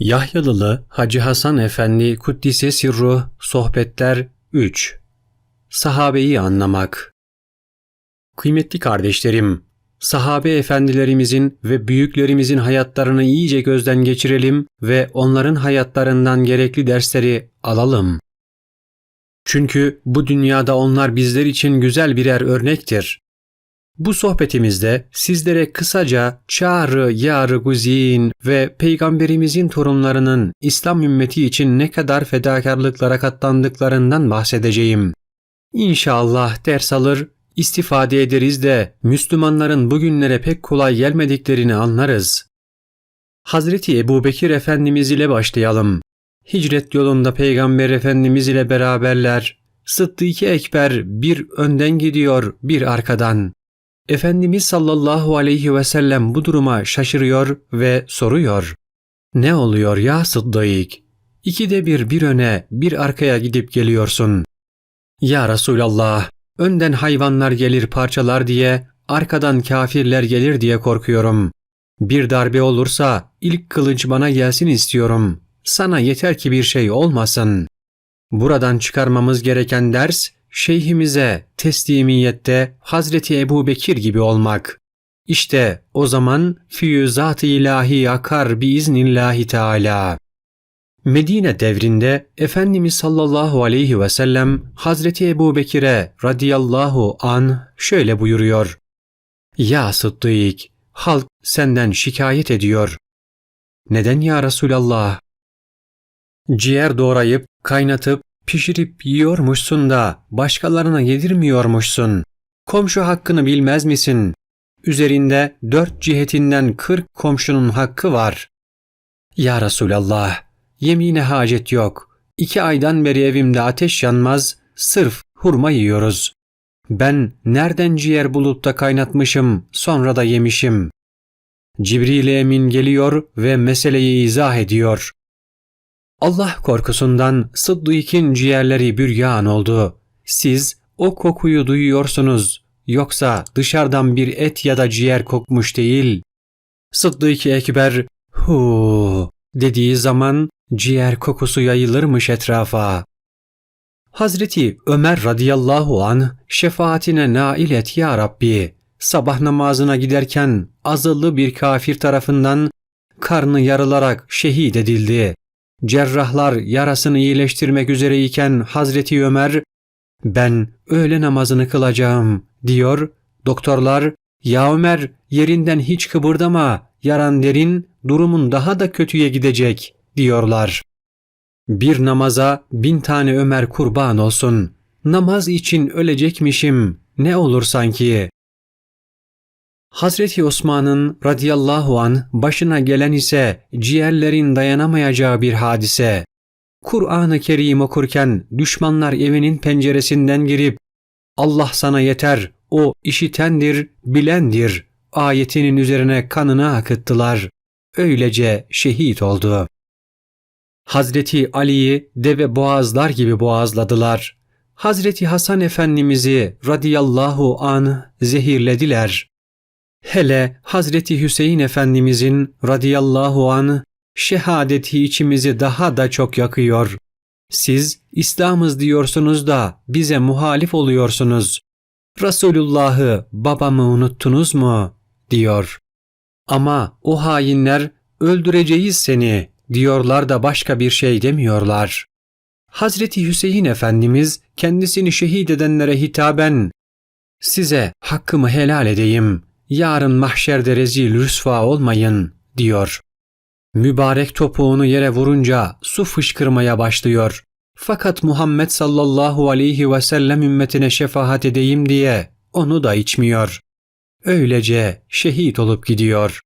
Yahyalılı Hacı Hasan Efendi Kuddise Sirru Sohbetler 3 Sahabeyi anlamak Kıymetli kardeşlerim, sahabe efendilerimizin ve büyüklerimizin hayatlarını iyice gözden geçirelim ve onların hayatlarından gerekli dersleri alalım. Çünkü bu dünyada onlar bizler için güzel birer örnektir. Bu sohbetimizde sizlere kısaca Çağrı, Yarı Guzin ve Peygamberimizin torunlarının İslam ümmeti için ne kadar fedakarlıklara katlandıklarından bahsedeceğim. İnşallah ders alır, istifade ederiz de Müslümanların bugünlere pek kolay gelmediklerini anlarız. Hazreti Ebu Bekir Efendimiz ile başlayalım. Hicret yolunda Peygamber Efendimiz ile beraberler. Sıddık-ı Ekber bir önden gidiyor, bir arkadan. Efendimiz sallallahu aleyhi ve sellem bu duruma şaşırıyor ve soruyor. Ne oluyor ya Sıddık? İkide bir bir öne bir arkaya gidip geliyorsun. Ya Resulallah, önden hayvanlar gelir parçalar diye, arkadan kafirler gelir diye korkuyorum. Bir darbe olursa ilk kılıç bana gelsin istiyorum. Sana yeter ki bir şey olmasın. Buradan çıkarmamız gereken ders, şeyhimize teslimiyette Hazreti Ebu Bekir gibi olmak. İşte o zaman füyüzat-ı ilahi akar biiznillahi teala. Medine devrinde Efendimiz sallallahu aleyhi ve sellem Hazreti Ebu Bekir'e radıyallahu an şöyle buyuruyor. Ya Sıddık, halk senden şikayet ediyor. Neden ya Resulallah? Ciğer doğrayıp, kaynatıp, pişirip yiyormuşsun da başkalarına yedirmiyormuşsun. Komşu hakkını bilmez misin? Üzerinde dört cihetinden kırk komşunun hakkı var. Ya Resulallah, yemine hacet yok. İki aydan beri evimde ateş yanmaz, sırf hurma yiyoruz. Ben nereden ciğer bulup da kaynatmışım, sonra da yemişim. Cibril Emin geliyor ve meseleyi izah ediyor. Allah korkusundan Sıddık'ın ciğerleri büryan oldu. Siz o kokuyu duyuyorsunuz. Yoksa dışarıdan bir et ya da ciğer kokmuş değil. Sıddık Ekber hu dediği zaman ciğer kokusu yayılırmış etrafa. Hazreti Ömer radıyallahu an şefaatine nail et ya Rabbi. Sabah namazına giderken azılı bir kafir tarafından karnı yarılarak şehit edildi. Cerrahlar yarasını iyileştirmek üzereyken Hazreti Ömer ben öğle namazını kılacağım diyor. Doktorlar ya Ömer yerinden hiç kıpırdama yaran derin durumun daha da kötüye gidecek diyorlar. Bir namaza bin tane Ömer kurban olsun. Namaz için ölecekmişim ne olur sanki. Hazreti Osman'ın radıyallahu an başına gelen ise ciğerlerin dayanamayacağı bir hadise. Kur'an-ı Kerim okurken düşmanlar evinin penceresinden girip Allah sana yeter, o işitendir, bilendir ayetinin üzerine kanını akıttılar. Öylece şehit oldu. Hazreti Ali'yi deve boğazlar gibi boğazladılar. Hazreti Hasan Efendimiz'i radıyallahu an zehirlediler. Hele Hazreti Hüseyin Efendimizin radıyallahu an şehadeti içimizi daha da çok yakıyor. Siz İslam'ız diyorsunuz da bize muhalif oluyorsunuz. Resulullah'ı babamı unuttunuz mu? diyor. Ama o hainler öldüreceğiz seni diyorlar da başka bir şey demiyorlar. Hazreti Hüseyin Efendimiz kendisini şehit edenlere hitaben size hakkımı helal edeyim yarın mahşerde rezil rüsva olmayın diyor. Mübarek topuğunu yere vurunca su fışkırmaya başlıyor. Fakat Muhammed sallallahu aleyhi ve sellem ümmetine şefaat edeyim diye onu da içmiyor. Öylece şehit olup gidiyor.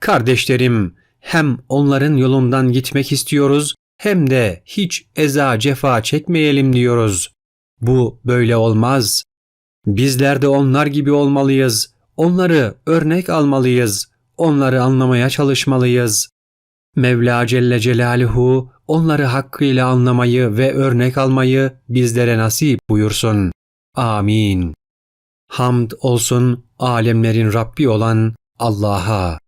Kardeşlerim, hem onların yolundan gitmek istiyoruz hem de hiç eza cefa çekmeyelim diyoruz. Bu böyle olmaz. Bizler de onlar gibi olmalıyız. Onları örnek almalıyız. Onları anlamaya çalışmalıyız. Mevla Celle Celaluhu onları hakkıyla anlamayı ve örnek almayı bizlere nasip buyursun. Amin. Hamd olsun alemlerin Rabbi olan Allah'a.